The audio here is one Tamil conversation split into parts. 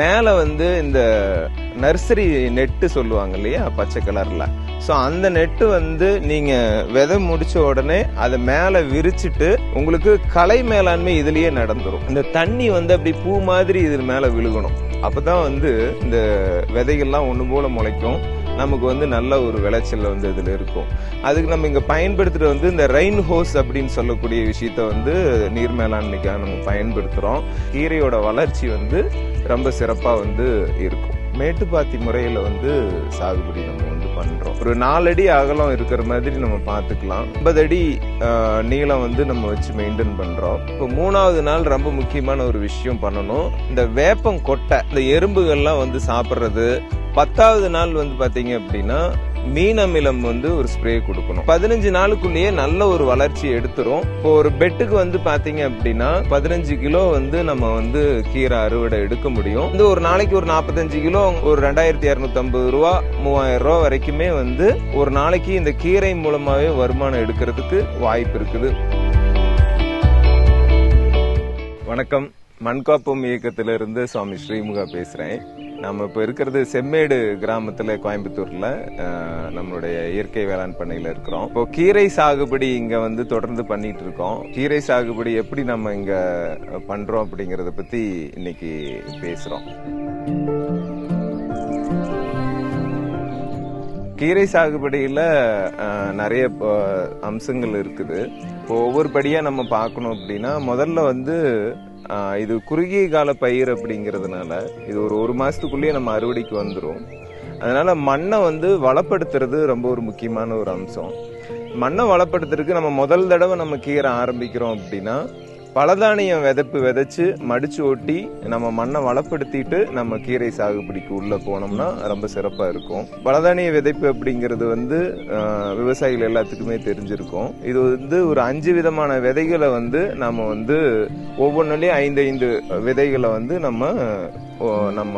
மேலே வந்து இந்த நர்சரி நெட்டு சொல்லுவாங்க இல்லையா பச்சை கலரில். ஸோ அந்த நெட்டு வந்து நீங்கள் விதை முடிச்ச உடனே அதை மேலே விரிச்சிட்டு உங்களுக்கு கலை மேலாண்மை இதுலேயே நடந்துடும் இந்த தண்ணி வந்து அப்படி பூ மாதிரி இது மேலே விழுகணும். அப்போ தான் வந்து இந்த விதைகள்லாம் ஒன்று போல் முளைக்கும். நமக்கு வந்து நல்ல ஒரு விளைச்சல் வந்து இதில் இருக்கும். அதுக்கு நம்ம இங்கே பயன்படுத்துகிற வந்து இந்த ரெயின் ஹோஸ் அப்படின்னு சொல்லக்கூடிய விஷயத்த வந்து நீர் மேலாண்மைக்காக நம்ம பயன்படுத்துகிறோம் கீரையோட வளர்ச்சி வந்து ரொம்ப சிறப்பாக வந்து இருக்கும். மேட்டுப்பாத்தி முறையில வந்து சாகுபடி நம்ம வந்து பண்றோம். ஒரு நாலடி அகலம் இருக்கிற மாதிரி நம்ம பார்த்துக்கலாம் ஐம்பது அடி நீளம் வந்து நம்ம வச்சு மெயின்டைன் பண்றோம். இப்போ மூணாவது நாள் ரொம்ப முக்கியமான ஒரு விஷயம் பண்ணணும். இந்த வேப்பம் கொட்டை இந்த எறும்புகள்லாம் வந்து சாப்பிட்றது. பத்தாவது நாள் வந்து பாத்தீங்க அப்படின்னா மீன் அமிலம் வந்து ஒரு ஸ்ப்ரே கொடுக்கணும். பதினஞ்சு நாளுக்குள்ளேயே நல்ல ஒரு வளர்ச்சி எடுத்துரும். இப்போ ஒரு பெட்டுக்கு வந்து பாத்தீங்க அப்படின்னா பதினஞ்சு கிலோ வந்து நம்ம வந்து கீரை அறுவடை எடுக்க முடியும். வந்து ஒரு நாளைக்கு ஒரு நாற்பத்தஞ்சு கிலோ ஒரு ரெண்டாயிரத்தி இருநூத்தி ஐம்பது ரூபா மூவாயிரம் ரூபா வரைக்குமே வந்து ஒரு நாளைக்கு இந்த கீரை மூலமாவே வருமானம் எடுக்கிறதுக்கு வாய்ப்பு இருக்குது. வணக்கம். மண்காப்பம் இயக்கத்திலிருந்து சுவாமி ஸ்ரீமுகா பேசுகிறேன் நம்ம இப்போ இருக்கிறது செம்மேடு கிராமத்தில் கோயம்புத்தூரில் நம்மளுடைய இயற்கை வேளாண் பண்ணையில் இருக்கிறோம். இப்போ கீரை சாகுபடி இங்கே வந்து தொடர்ந்து பண்ணிட்டு இருக்கோம். கீரை சாகுபடி எப்படி நம்ம இங்கே பண்ணுறோம் அப்படிங்கிறத பற்றி இன்னைக்கு பேசுகிறோம் கீரை சாகுபடியில் நிறைய அம்சங்கள் இருக்குது. இப்போ ஒவ்வொரு படியாக நம்ம பார்க்கணும் அப்படின்னா முதல்ல வந்து இது குறுகிய கால பயிர் அப்படிங்கிறதுனால இது ஒரு ஒரு மாதத்துக்குள்ளேயே நம்ம அறுவடைக்கு வந்துடும் அதனால் மண்ணை வந்து வளப்படுத்துறது ரொம்ப ஒரு முக்கியமான ஒரு அம்சம். மண்ணை வளப்படுத்துறதுக்கு நம்ம முதல் தடவை நம்ம கீரை ஆரம்பிக்கிறோம் அப்படின்னா பலதானியம் விதைப்பு விதைச்சு மடிச்சு ஒட்டி நம்ம மண்ணை வளப்படுத்திட்டு நம்ம கீரை சாகுபடிக்கு உள்ள போனோம்னா ரொம்ப சிறப்பா இருக்கும். பலதானிய விதைப்பு அப்படிங்கிறது வந்து விவசாயிகள் எல்லாத்துக்குமே தெரிஞ்சிருக்கும். இது வந்து ஒரு அஞ்சு விதமான விதைகளை வந்து நம்ம வந்து ஒவ்வொன்றுலயும் ஐந்து ஐந்து விதைகளை வந்து நம்ம ஓ, நம்ம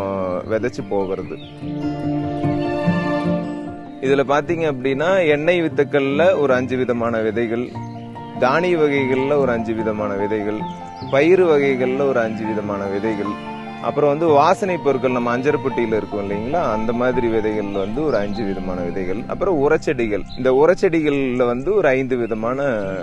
விதைச்சு போகிறது. இதில் பார்த்தீங்க அப்படின்னா எண்ணெய் வித்துக்களில் ஒரு அஞ்சு விதமான விதைகள் தானிய வகைகளில் ஒரு அஞ்சு விதமான விதைகள் பயிறு வகைகளில் ஒரு அஞ்சு விதமான விதைகள் அப்புறம் வந்து வாசனை பொருட்கள் நம்ம அஞ்சரப்பட்டியில இருக்கும் இல்லைங்களா? அந்த மாதிரி விதைகள் வந்து ஒரு அஞ்சு விதமான விதைகள். அப்புறம் உரச்செடிகள். இந்த உரச்செடிகளில் வந்து ஒரு ஐந்து விதமான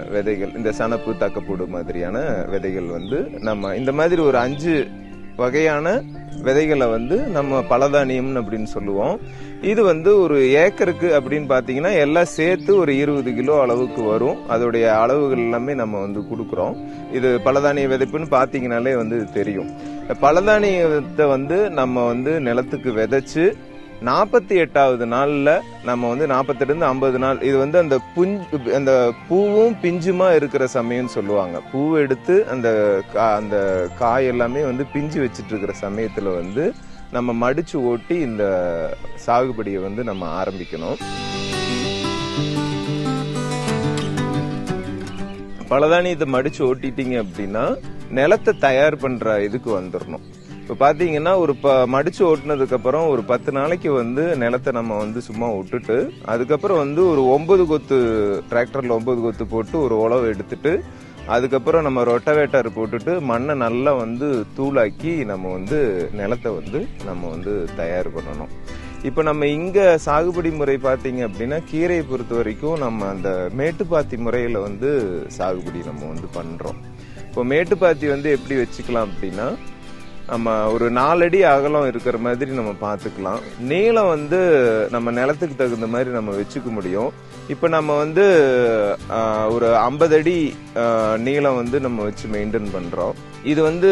விதைகள். இந்த சனப்பு தக்கப்பூடு மாதிரியான விதைகள் வந்து நம்ம இந்த மாதிரி ஒரு அஞ்சு வகையான விதைகளை வந்து நம்ம பலதானியம்னு அப்படின்னு சொல்லுவோம். இது வந்து ஒரு ஏக்கருக்கு அப்படின்னு பார்த்தீங்கன்னா எல்லாம் சேர்த்து ஒரு இருபது கிலோ அளவுக்கு வரும். அதோடைய அளவுகள் எல்லாமே நம்ம வந்து கொடுக்குறோம். இது பலதானிய விதைப்புன்னு பார்த்தீங்கனாலே வந்து தெரியும். பலதானியத்தை வந்து நம்ம வந்து நிலத்துக்கு விதைச்சு நாற்பத்தி எட்டாவது நாளில் நம்ம வந்து நாற்பத்தெட்டுலேருந்து ஐம்பது நாள் இது வந்து அந்த புஞ்சு அந்த பூவும் பிஞ்சுமா இருக்கிற சமயம்னு சொல்லுவாங்க. பூவை எடுத்து அந்த கா- அந்த காய் எல்லாமே வந்து பிஞ்சு வச்சுட்டு இருக்கிற சமயத்தில் வந்து நம்ம மடிச்சு ஓட்டி இந்த சாகுபடியை வந்து நம்ம ஆரம்பிக்கணும். பலதானியத்தை மடிச்சு ஓட்டிட்டீங்க அப்படின்னா நிலத்தை தயார் பண்ற இதுக்கு வந்துடணும் இப்ப பாத்தீங்கன்னா ஒரு ப மடிச்சு ஓட்டினதுக்கு அப்புறம் ஒரு பத்து நாளைக்கு வந்து நிலத்தை நம்ம வந்து சும்மா விட்டுட்டு அதுக்கப்புறம் வந்து ஒரு ஒன்பது கொத்து டிராக்டர்ல ஒன்பது கொத்து போட்டு ஒரு உழவு எடுத்துட்டு அதுக்கப்புறம் நம்ம ரொட்டவேட்டர் போட்டுட்டு மண்ணை நல்லா வந்து தூளாக்கி நம்ம வந்து நிலத்தை வந்து நம்ம வந்து தயார் பண்ணணும். இப்போ நம்ம இங்கே சாகுபடி முறை பார்த்தீங்க அப்படின்னா கீரையை பொறுத்த வரைக்கும் நம்ம அந்த மேட்டுப்பாத்தி முறையில் வந்து சாகுபடி நம்ம வந்து பண்ணுறோம் இப்போ மேட்டுப்பாத்தி வந்து எப்படி வச்சுக்கலாம் அப்படின்னா நம்ம ஒரு நாலடி அகலம் இருக்கிற மாதிரி நம்ம பார்த்துக்கலாம். நீளம் வந்து நம்ம நிலத்துக்கு தகுந்த மாதிரி நம்ம வச்சுக்க முடியும். இப்போ நம்ம வந்து ஒரு ஐம்பது அடி நீளம் வந்து நம்ம வச்சு மெயின்டைன் பண்ணுறோம் இது வந்து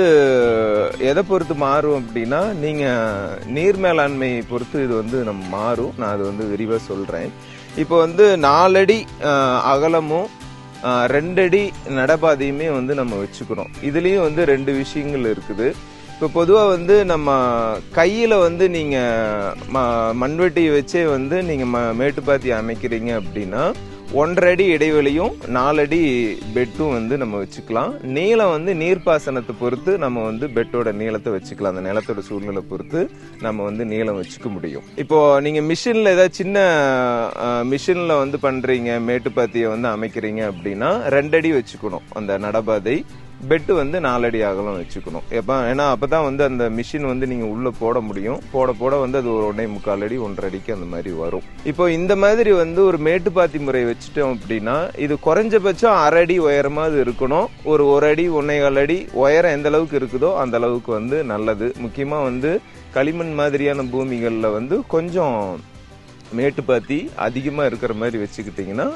எதை பொறுத்து மாறும் அப்படின்னா நீங்கள் நீர் மேலாண்மை பொறுத்து இது வந்து நம்ம மாறும். நான் அது வந்து விரிவாக சொல்கிறேன் இப்போ வந்து நாலடி அகலமும் ரெண்டடி நடபாதையுமே வந்து நம்ம வச்சுக்கிறோம் இதுலேயும் வந்து ரெண்டு விஷயங்கள் இருக்குது. இப்போ பொதுவாக வந்து நம்ம கையில் வந்து நீங்கள் ம மண்வெட்டியை வச்சே வந்து நீங்கள் ம மேட்டுப்பாத்தி அமைக்கிறீங்க அப்படின்னா ஒன்றரை அடி இடைவெளியும் நாலடி பெட்டும் வந்து நம்ம வச்சுக்கலாம். நீளம் வந்து நீர்ப்பாசனத்தை பொறுத்து நம்ம வந்து பெட்டோட நீளத்தை வச்சுக்கலாம். அந்த நிலத்தோட சூழ்நிலை பொறுத்து நம்ம வந்து நீளம் வச்சுக்க முடியும். இப்போ நீங்கள் மிஷினில் ஏதாவது சின்ன மிஷினில் வந்து பண்ணுறீங்க மேட்டுப்பாத்தியை வந்து அமைக்கிறீங்க அப்படின்னா ரெண்டடி வச்சுக்கணும். அந்த நடபாதை பெட்டு வந்து நாலடி அகலம் வச்சுக்கணும். எப்போ ஏன்னா அப்பதான் வந்து அந்த மிஷின் வந்து நீங்கள் உள்ளே போட முடியும். போட போட வந்து அது ஒரு ஒன்னே முக்கால் அடி ஒன்றரை அடிக்கு அந்த மாதிரி வரும். இப்போ இந்த மாதிரி வந்து ஒரு மேட்டுப்பாத்தி முறை வச்சுட்டோம் அப்படின்னா இது குறைஞ்சபட்சம் அரை அடி உயரமாவது இருக்கணும். ஒரு ஒரு அடி ஒன்னேகால் அடி உயரம் எந்த அளவுக்கு இருக்குதோ அந்த அளவுக்கு வந்து நல்லது. முக்கியமாக வந்து களிமண் மாதிரியான பூமிகளில் வந்து கொஞ்சம் மேட்டுப்பாத்தி அதிகமாக இருக்கிற மாதிரி வச்சுக்கிட்டிங்கன்னா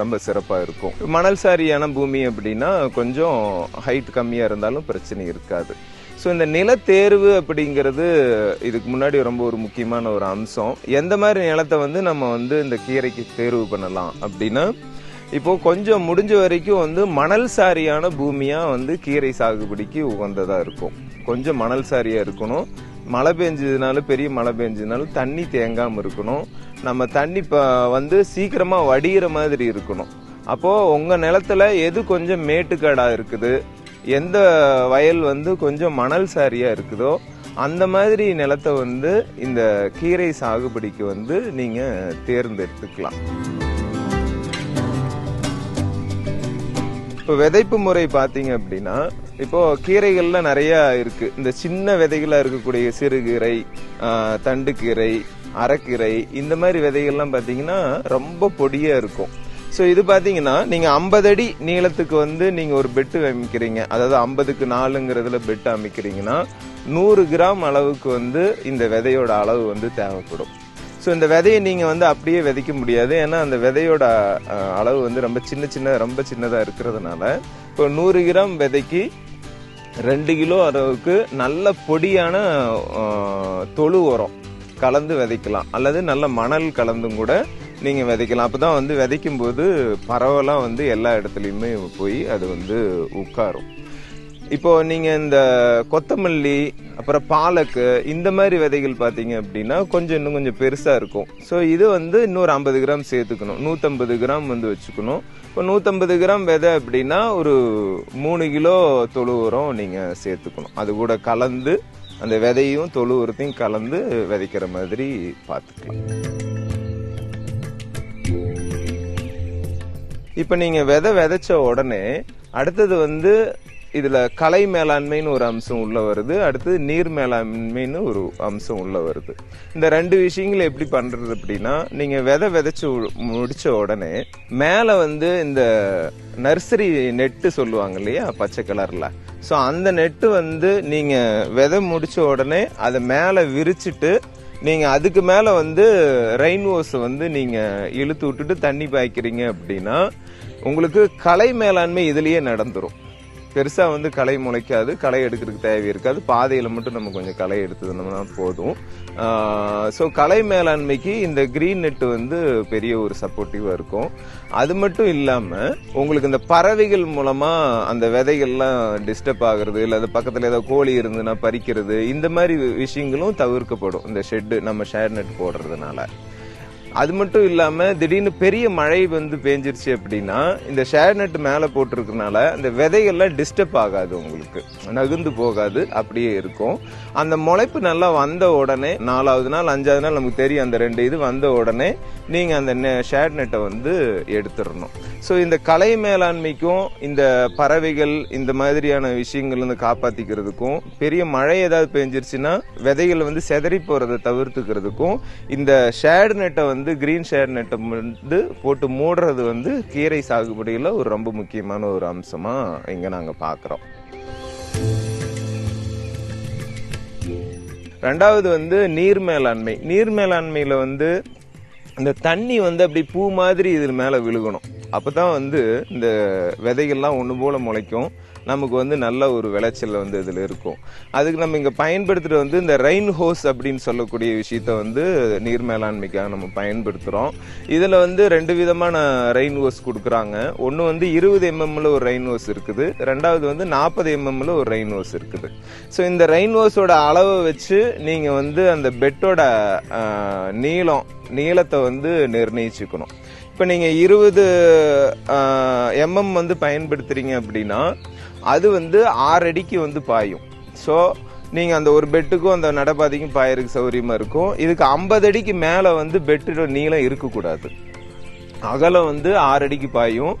ரொம்ப சிறப்பாக இருக்கும். மணல் சாரியான பூமி அப்படின்னா கொஞ்சம் ஹைட் கம்மியாக இருந்தாலும் பிரச்சனை இருக்காது. ஸோ இந்த நிலத்தேர்வு அப்படிங்கிறது இதுக்கு முன்னாடி ரொம்ப ஒரு முக்கியமான ஒரு அம்சம். எந்த மாதிரி நிலத்தை வந்து நம்ம வந்து இந்த கீரைக்கு தேர்வு பண்ணலாம் அப்படின்னா இப்போ கொஞ்சம் முடிஞ்ச வரைக்கும் வந்து மணல் சாரியான பூமியா வந்து கீரை சாகுபடிக்கு உகந்ததா இருக்கும். கொஞ்சம் மணல் சாரியா இருக்கணும். மழை பெஞ்சதுனாலும் பெரிய மழை பெஞ்சதுனாலும் தண்ணி தேங்காம இருக்கணும். நம்ம தண்ணி ப- வந்து சீக்கிரமாக வடிகிற மாதிரி இருக்கணும். அப்போது உங்கள் நிலத்துல எது கொஞ்சம் மேட்டுக்காடாக இருக்குது? எந்த வயல் வந்து கொஞ்சம் மணல் சாரியாக இருக்குதோ அந்த மாதிரி நிலத்தை வந்து இந்த கீரை சாகுபடிக்கு வந்து நீங்கள் தேர்ந்தெடுத்துக்கலாம். இப்போ விதைப்பு முறை பார்த்தீங்க அப்படின்னா இப்போ கீரைகள்லாம் நிறையா இருக்குது இந்த சின்ன விதைகளாக இருக்கக்கூடிய சிறுகீரை தண்டுக்கீரை அரைக்கீரை இந்த மாதிரி விதைகள்லாம் பார்த்தீங்கன்னா ரொம்ப பொடியா இருக்கும். ஸோ இது பார்த்தீங்கன்னா நீங்கள் ஐம்பது அடி நீளத்துக்கு வந்து நீங்கள் ஒரு பெட்டு அமைக்கிறீங்க. அதாவது ஐம்பதுக்கு நாலுங்கிறதுல பெட்டு அமைக்கிறீங்கன்னா நூறு கிராம் அளவுக்கு வந்து இந்த விதையோட அளவு வந்து தேவைப்படும். ஸோ இந்த விதையை நீங்கள் வந்து அப்படியே விதைக்க முடியாது. ஏன்னா அந்த விதையோட அளவு வந்து ரொம்ப சின்ன சின்ன ரொம்ப சின்னதாக இருக்கிறதுனால இப்போ நூறு கிராம் விதைக்கு ரெண்டு கிலோ அளவுக்கு நல்ல பொடியான தொழு உரம். கலந்து விதைக்கலாம். அல்லது நல்ல மணல் கலந்தும் கூட நீங்கள் விதைக்கலாம். அப்போ தான் வந்து விதைக்கும் போது பரவலாக வந்து எல்லா இடத்துலையுமே போய் அது வந்து உட்காரும். இப்போ நீங்கள் இந்த கொத்தமல்லி அப்புறம் பாலக்கு இந்த மாதிரி விதைகள் பார்த்தீங்க அப்படின்னா கொஞ்சம் இன்னும் கொஞ்சம் பெருசாக இருக்கும். ஸோ இது வந்து இன்னொரு ஐம்பது கிராம் சேர்த்துக்கணும். நூற்றம்பது கிராம் வந்து வச்சுக்கணும். இப்போ நூற்றம்பது கிராம் விதை அப்படின்னா ஒரு மூணு கிலோ தொழு உரம் நீங்கள் சேர்த்துக்கணும். அது கூட கலந்து அந்த விதையும் தொழு உரத்தையும் கலந்து விதைக்கிற மாதிரி பார்த்துக்கலாம். இப்போ நீங்க விதை விதைச்ச உடனே அடுத்தது வந்து இதுல கலை மேலாண்மைன்னு ஒரு அம்சம் உள்ள வருது. அடுத்து நீர் மேலாண்மைன்னு ஒரு அம்சம் உள்ள வருது. இந்த ரெண்டு விஷயங்களை எப்படி பண்றது அப்படின்னா நீங்க விதை விதைச்சு முடிச்ச உடனே மேல வந்து இந்த நர்சரி நெட்டு சொல்லுவாங்க இல்லையா பச்சை கலர்ல. ஸோ அந்த நெட்டு வந்து நீங்க விதை முடிச்ச உடனே அதை மேல விரிச்சிட்டு நீங்க அதுக்கு மேல வந்து ரெயின்வோஸை வந்து நீங்க இழுத்து விட்டுட்டு தண்ணி பாய்க்கிறீங்க அப்படின்னா உங்களுக்கு கலை மேலாண்மை இதுலயே நடந்துரும். பெருசா வந்து களை முளைக்காது. களை எடுக்கிறதுக்கு தேவை இருக்காது. பாதையில மட்டும் நம்ம கொஞ்சம் களை எடுத்ததுனா போதும். ஸோ கலை மேலாண்மைக்கு இந்த கிரீன் நெட் வந்து பெரிய ஒரு சப்போர்ட்டிவா இருக்கும். அது மட்டும் இல்லாம உங்களுக்கு இந்த பறவைகள் மூலமா அந்த விதைகள்லாம் டிஸ்டர்ப் ஆகுறது இல்லை அது பக்கத்துல ஏதாவது கோழி இருந்துன்னா பறிக்கிறது இந்த மாதிரி விஷயங்களும் தவிர்க்கப்படும். இந்த ஷெட்டு நம்ம ஷேர் நெட் போடுறதுனால. அது மட்டும் இல்லாம திடீர்னு பெரிய மழை வந்து பேஞ்சிருச்சு அப்படின்னா இந்த ஷேர் நெட் மேல போட்டிருக்கனால அந்த விதைகள்லாம் டிஸ்டர்ப் ஆகாது உங்களுக்கு. நகுந்து போகாது அப்படியே இருக்கும். அந்த முளைப்பு நல்லா வந்த உடனே நாலாவது நாள் அஞ்சாவது நாள் நமக்கு தெரியும் அந்த ரெண்டு இது வந்த உடனே நீங்கள் அந்த ஷேட் நெட்டை வந்து எடுத்துடணும். ஸோ இந்த கலை மேலாண்மைக்கும் இந்த பறவைகள் இந்த மாதிரியான விஷயங்கள் வந்து காப்பாற்றிக்கிறதுக்கும் பெரிய மழை ஏதாவது பெஞ்சிருச்சுன்னா விதைகள் வந்து செதறி போகிறத தவிர்த்துக்கிறதுக்கும் இந்த ஷேட் நெட்டை வந்து கிரீன் ஷேட் நெட்டை வந்து போட்டு மூடுறது வந்து கீரை சாகுபடியில் ஒரு ரொம்ப முக்கியமான ஒரு அம்சமாக இங்கே நாங்கள் பார்க்குறோம் ரெண்டாவது வந்து நீர் மேலாண்மை. நீர் மேலாண்மையில் வந்து இந்த தண்ணி வந்து அப்படி பூ மாதிரி இதில் மேலே விழுகணும். அப்போ தான் வந்து இந்த விதைகள்லாம் ஒன்று போல் முளைக்கும். நமக்கு வந்து நல்ல ஒரு விளைச்சல் வந்து இதில் இருக்கும். அதுக்கு நம்ம இங்கே பயன்படுத்துகிற வந்து இந்த ரெயின் ஹோஸ் அப்படின்னு சொல்லக்கூடிய விஷயத்த வந்து நீர் மேலாண்மைக்காக நம்ம பயன்படுத்துகிறோம் இதில் வந்து ரெண்டு விதமான ரெயின் ஹோஸ் கொடுக்குறாங்க. ஒன்று வந்து இருபது எம்எம்ல ஒரு ரெயின் ஹோஸ் இருக்குது. ரெண்டாவது வந்து நாற்பது எம்எம்ல ஒரு ரெயின் ஹோஸ் இருக்குது. ஸோ இந்த ரெயின் ஹோஸோட அளவை வச்சு நீங்கள் வந்து அந்த பெட்டோட நீளம் நீளத்தை வந்து நிர்ணயிச்சுக்கணும். இப்போ நீங்கள் இருபது எம்எம் வந்து பயன்படுத்துகிறீங்க அப்படின்னா அது வந்து ஆறு அடிக்கு வந்து பாயும். ஸோ நீங்கள் அந்த ஒரு பெட்டுக்கும் அந்த நடைபாதைக்கும் பாயறதுக்கு சௌகரியமாக இருக்கும். இதுக்கு ஐம்பது அடிக்கு மேலே வந்து பெட்டோட நீளம் இருக்கக்கூடாது. அகலம் வந்து ஆறு அடிக்கு பாயும்.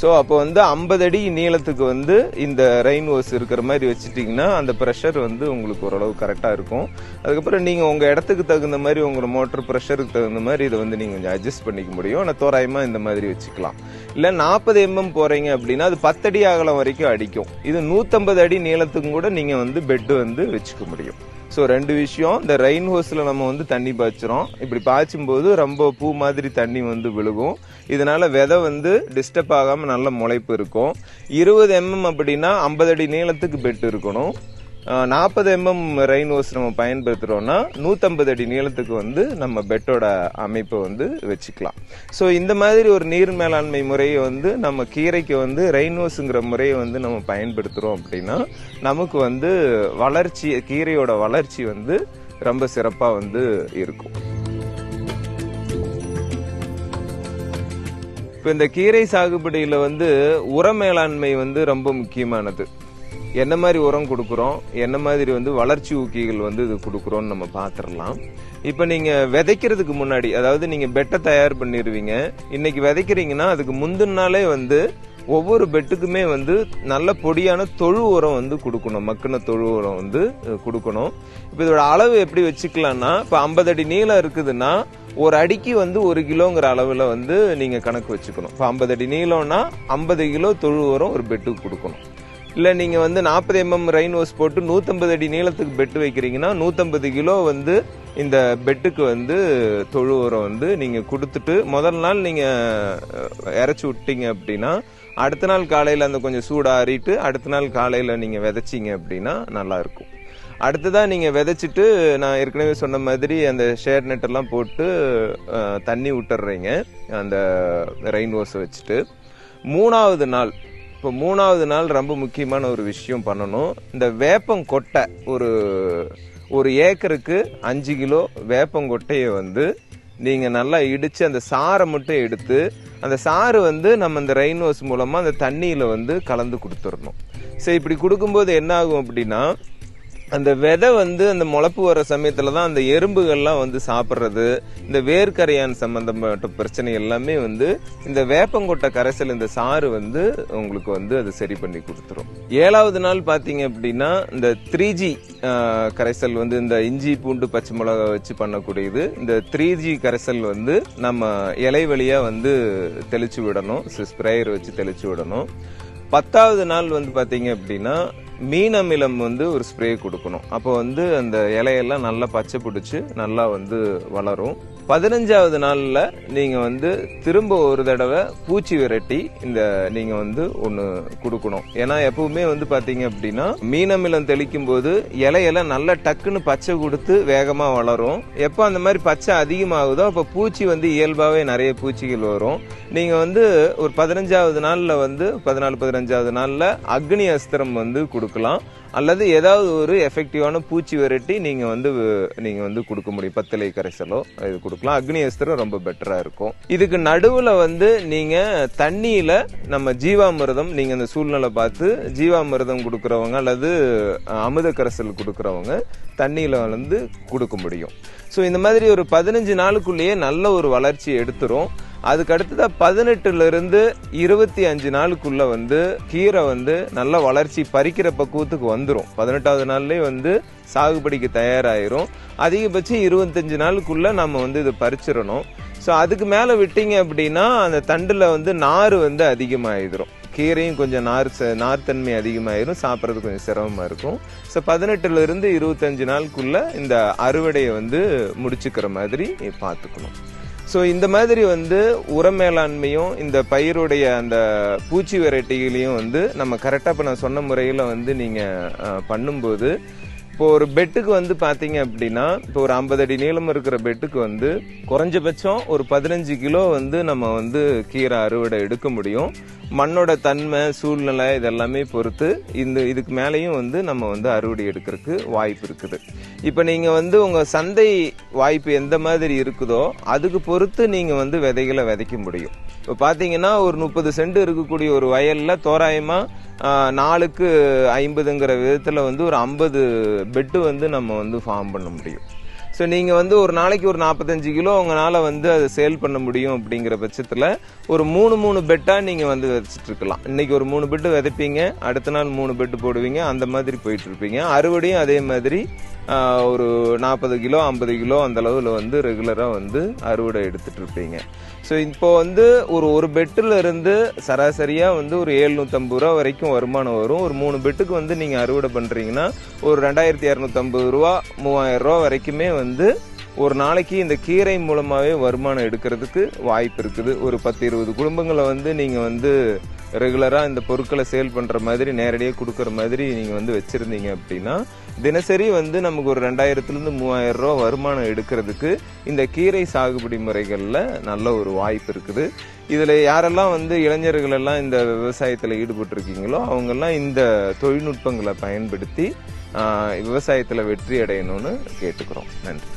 ஸோ அப்போ வந்து ஐம்பது அடி நீளத்துக்கு வந்து இந்த ரெயின் ஓஸ் இருக்கிற மாதிரி வச்சுட்டிங்கன்னா அந்த ப்ரெஷர் வந்து உங்களுக்கு ஓரளவு கரெக்டாக இருக்கும். அதுக்கப்புறம் நீங்கள் உங்கள் இடத்துக்கு தகுந்த மாதிரி உங்களோட மோட்டர் ப்ரெஷருக்கு தகுந்த மாதிரி இதை வந்து நீங்கள் கொஞ்சம் அட்ஜஸ்ட் பண்ணிக்க முடியும். ஆனால் தோராயமாக இந்த மாதிரி வச்சுக்கலாம். இல்லை நாற்பது எம்எம் போகிறீங்க அப்படின்னா அது பத்தடி அகலம் வரைக்கும் அடிக்கும். இது நூற்றம்பது அடி நீளத்துக்கும் கூட நீங்கள் வந்து பெட்டு வந்து வச்சுக்க முடியும். ஸோ ரெண்டு விஷயம் இந்த ரெயின் ஹோஸில் நம்ம வந்து தண்ணி பாய்ச்சுறோம். இப்படி பாய்ச்சும் போது ரொம்ப பூ மாதிரி தண்ணி வந்து விழுகும். இதனால விதை வந்து டிஸ்டர்ப் ஆகாமல் நல்ல முளைப்பு இருக்கும். இருபது எம்எம் அப்படின்னா ஐம்பது அடி நீளத்துக்கு பெட் இருக்கணும். நாற்பது எம்எம் ரெயின் ஹோஸ் நம்ம பயன்படுத்துகிறோம்னா நூற்றம்பது அடி நீளத்துக்கு வந்து நம்ம பெட்டோட அமைப்பை வந்து வச்சுக்கலாம். ஸோ இந்த மாதிரி ஒரு நீர் மேலாண்மை முறையை வந்து நம்ம கீரைக்கு வந்து ரெயின் ஹோஸுங்கிற முறையை வந்து நம்ம பயன்படுத்துகிறோம் அப்படின்னா நமக்கு வந்து வளர்ச்சி கீரையோட வளர்ச்சி வந்து ரொம்ப சிறப்பாக வந்து இருக்கும். இப்போ இந்த கீரை சாகுபடியில் வந்து உர மேலாண்மை வந்து ரொம்ப முக்கியமானது. என்ன மாதிரி உரம் கொடுக்குறோம்? என்ன மாதிரி வந்து வளர்ச்சி ஊக்கிகள் வந்து இது கொடுக்குறோம்னு நம்ம பார்த்துடலாம் இப்போ நீங்கள் விதைக்கிறதுக்கு முன்னாடி அதாவது நீங்கள் பெட்டை தயார் பண்ணிடுவீங்க இன்னைக்கு விதைக்கிறீங்கன்னா அதுக்கு முந்தின நாளே வந்து ஒவ்வொரு பெட்டுக்குமே வந்து நல்ல பொடியான தொழு உரம் வந்து கொடுக்கணும். மக்கின தொழு உரம் வந்து கொடுக்கணும். இப்போ இதோட அளவு எப்படி வச்சுக்கலாம்னா இப்போ ஐம்பது அடி நீளம் இருக்குதுன்னா ஒரு அடிக்கு வந்து ஒரு கிலோங்கிற அளவில் வந்து நீங்கள் கணக்கு வச்சுக்கணும். இப்போ ஐம்பது அடி நீளம்னா ஐம்பது கிலோ தொழு உரம் ஒரு பெட்டுக்கு கொடுக்கணும். இல்லை நீங்கள் வந்து நாற்பது எம்எம் ரெயின் ஹோஸ் போட்டு நூற்றம்பது அடி நீளத்துக்கு பெட்டு வைக்கிறீங்கன்னா நூற்றம்பது கிலோ வந்து இந்த பெட்டுக்கு வந்து தொழு உரம் வந்து நீங்கள் கொடுத்துட்டு முதல் நாள் நீங்கள் இறச்சி விட்டீங்க அப்படின்னா அடுத்த நாள் காலையில் அந்த கொஞ்சம் சூடாறிட்டு அடுத்த நாள் காலையில் நீங்கள் விதைச்சிங்க அப்படின்னா நல்லாயிருக்கும் அடுத்ததாக நீங்கள் விதைச்சிட்டு நான் ஏற்கனவே சொன்ன மாதிரி அந்த ஷேர் நெட்டெல்லாம் போட்டு தண்ணி விட்டுறீங்க அந்த ரெயின் ஹோஸை வச்சுட்டு. மூணாவது நாள் இப்போ மூணாவது நாள் ரொம்ப முக்கியமான ஒரு விஷயம் பண்ணணும். இந்த வேப்பங்கொட்டை ஒரு ஒரு ஏக்கருக்கு அஞ்சு கிலோ வேப்பங்கொட்டையை வந்து நீங்கள் நல்லா இடித்து அந்த சாறை மட்டும் எடுத்து அந்த சாறு வந்து நம்ம இந்த ரெயின் ஹோஸ் மூலமாக அந்த தண்ணியில் வந்து கலந்து கொடுத்துடணும். சரி இப்படி கொடுக்கும்போது என்ன ஆகும் அப்படின்னா அந்த விதை வந்து அந்த முளப்பு வர சமயத்துல தான் அந்த எறும்புகள்லாம் வந்து சாப்பிட்றது இந்த வேர்க்கரையான் சம்பந்தப்பட்ட பிரச்சனை எல்லாமே வந்து இந்த வேப்பங்கொட்டை கரைசல் இந்த சாறு வந்து உங்களுக்கு வந்து அது சரி பண்ணி கொடுத்துரும். ஏழாவது நாள் பார்த்தீங்க அப்படின்னா இந்த த்ரீ ஜி கரைசல் வந்து இந்த இஞ்சி பூண்டு பச்சை மிளகா வச்சு பண்ணக்கூடியது. இந்த த்ரீ ஜி கரைசல் வந்து நம்ம இலை வழியாக வந்து தெளிச்சு விடணும் ஸ்ப்ரேயர் வச்சு தெளிச்சு விடணும். பத்தாவது நாள் வந்து பார்த்தீங்க அப்படின்னா மீன் அமிலம் வந்து ஒரு ஸ்ப்ரே கொடுக்கணும். அப்போ வந்து அந்த இலையெல்லாம் நல்லா பச்சை பிடிச்சி நல்லா வந்து வளரும். பதினஞ்சாவது நாளில் நீங்கள் வந்து திரும்ப ஒரு தடவை பூச்சி விரட்டி இந்த நீங்கள் வந்து ஒன்று கொடுக்கணும். ஏன்னா எப்பவுமே வந்து பார்த்தீங்க அப்படின்னா மீனமிலம் தெளிக்கும் போது இலையெல்லாம் நல்லா டக்குன்னு பச்சை கொடுத்து வேகமாக வளரும். எப்போ அந்த மாதிரி பச்சை அதிகமாகுதோ அப்போ பூச்சி வந்து இயல்பாகவே நிறைய பூச்சிகள் வரும். நீங்கள் வந்து ஒரு பதினஞ்சாவது நாளில் வந்து பதினாலு பதினஞ்சாவது நாளில் அக்னி அஸ்திரம் வந்து கொடுக்கலாம். அல்லது ஏதாவது ஒரு எஃபெக்டிவான பூச்சி விரட்டி நீங்க வந்து நீங்க வந்து கொடுக்க முடியும். பத்திலை கரைசலோ இது கொடுக்கலாம். அக்னி அஸ்திரம் ரொம்ப பெட்டரா இருக்கும். இதுக்கு நடுவுல வந்து நீங்க தண்ணியில நம்ம ஜீவாமிர்தம் நீங்க அந்த சூழ்நிலை பார்த்து ஜீவாமிர்தம் கொடுக்கறவங்க அல்லது அஹ், அமிர்த கரைசல் கொடுக்கறவங்க தண்ணியில வந்து கொடுக்க முடியும். ஸோ இந்த மாதிரி ஒரு பதினஞ்சு நாளுக்குள்ளேயே நல்ல ஒரு வளர்ச்சி எடுத்துரும். அதுக்கு அடுத்ததாக பதினெட்டுலருந்து இருபத்தி அஞ்சு நாளுக்குள்ளே வந்து கீரை வந்து நல்ல வளர்ச்சி பறிக்கிற பக்குவத்துக்கு வந்துடும் பதினெட்டாவது நாள்லேயே வந்து சாகுபடிக்கு தயாராகிரும் அதிகபட்சம் இருபத்தஞ்சு நாளுக்குள்ளே நம்ம வந்து இதை பறிச்சிடணும். ஸோ அதுக்கு மேலே விட்டீங்க அப்படின்னா அந்த தண்டில் வந்து நார் வந்து அதிகமாகிடும் கீரையும் கொஞ்சம் நார் ச- நார்த்தன்மை அதிகமாயிரும். சாப்பிட்றது கொஞ்சம் சிரமமாக இருக்கும். ஸோ பதினெட்டுலேருந்து இருபத்தஞ்சு நாளுக்குள்ளே இந்த அறுவடையை வந்து முடிச்சுக்கிற மாதிரி பார்த்துக்கணும். ஸோ இந்த மாதிரி வந்து உர மேலாண்மையும் இந்த பயிருடைய அந்த பூச்சி வெரைட்டிகளையும் வந்து நம்ம கரெக்டாக இப்போ நான் சொன்ன முறையில் வந்து நீங்கள் பண்ணும்போது இப்போ ஒரு பெட்டுக்கு வந்து பார்த்தீங்க அப்படின்னா இப்போ ஒரு ஐம்பது அடி நீளம் இருக்கிற பெட்டுக்கு வந்து குறைஞ்சபட்சம் ஒரு பதினஞ்சு கிலோ வந்து நம்ம வந்து கீரை அறுவடை எடுக்க முடியும். மண்ணோட தன்மை சூழ்நிலை இதெல்லாமே பொறுத்து இந்த இதுக்கு மேலேயும் வந்து நம்ம வந்து அறுவடை எடுக்கிறதுக்கு வாய்ப்பு இருக்குது. இப்போ நீங்கள் வந்து உங்கள் சந்தை வாய்ப்பு எந்த மாதிரி இருக்குதோ அதுக்கு பொறுத்து நீங்கள் வந்து விதைகளை விதைக்க முடியும். இப்போ பார்த்தீங்கன்னா ஒரு முப்பது சென்ட் இருக்கக்கூடிய ஒரு வயலில் தோராயமாக நாளுக்கு ஐம்பதுங்கிற விதத்தில் வந்து ஒரு ஐம்பது பெட்டு வந்து நம்ம வந்து ஃபார்ம் பண்ண முடியும். ஸோ நீங்கள் வந்து ஒரு நாளைக்கு ஒரு நாற்பத்தஞ்சு கிலோ உங்களால் வந்து அதை சேல் பண்ண முடியும் அப்படிங்கிற பட்சத்தில் ஒரு மூணு மூணு பெட்டாக நீங்கள் வந்து விதைச்சிட்ருக்கலாம். இன்றைக்கி ஒரு மூணு பெட்டு விதைப்பீங்க அடுத்த நாள் மூணு பெட்டு போடுவீங்க அந்த மாதிரி போயிட்டுருப்பீங்க அறுவடையும் அதே மாதிரி ஒரு நாற்பது கிலோ ஐம்பது கிலோ அந்த அளவில் வந்து ரெகுலராக வந்து அறுவடை எடுத்துகிட்ருப்பீங்க ஸோ இப்போ வந்து ஒரு ஒரு பெட்டில் இருந்து சராசரியாக வந்து ஒரு எழுநூத்தம்பது ரூபா வரைக்கும் வருமானம் வரும். ஒரு மூணு பெட்டுக்கு வந்து நீங்கள் அறுவடை பண்ணுறீங்கன்னா ஒரு ரெண்டாயிரத்தி இரநூத்தம்பது ரூபா மூவாயிரம் ரூபா வரைக்குமே வந்து ஒரு நாளைக்கு இந்த கீரை மூலமாகவே வருமானம் எடுக்கிறதுக்கு வாய்ப்பு இருக்குது. ஒரு பத்து இருபது குடும்பங்களை வந்து நீங்கள் வந்து ரெகுலராக இந்த பொருட்களை சேல் பண்ணுற மாதிரி நேரடியாக கொடுக்குற மாதிரி நீங்கள் வந்து வச்சுருந்தீங்க அப்படின்னா தினசரி வந்து நமக்கு ஒரு ரெண்டாயிரத்துலேருந்து மூவாயிரம் ரூபா வருமானம் எடுக்கிறதுக்கு இந்த கீரை சாகுபடி முறைகளில் நல்ல ஒரு வாய்ப்பு இருக்குது. இதில் யாரெல்லாம் வந்து இளைஞர்களெல்லாம் இந்த விவசாயத்தில் ஈடுபட்டிருக்கீங்களோ அவங்கெல்லாம் இந்த தொழில்நுட்பங்களை பயன்படுத்தி விவசாயத்தில் வெற்றி அடையணும்னு கேட்டுக்கிறோம். நன்றி.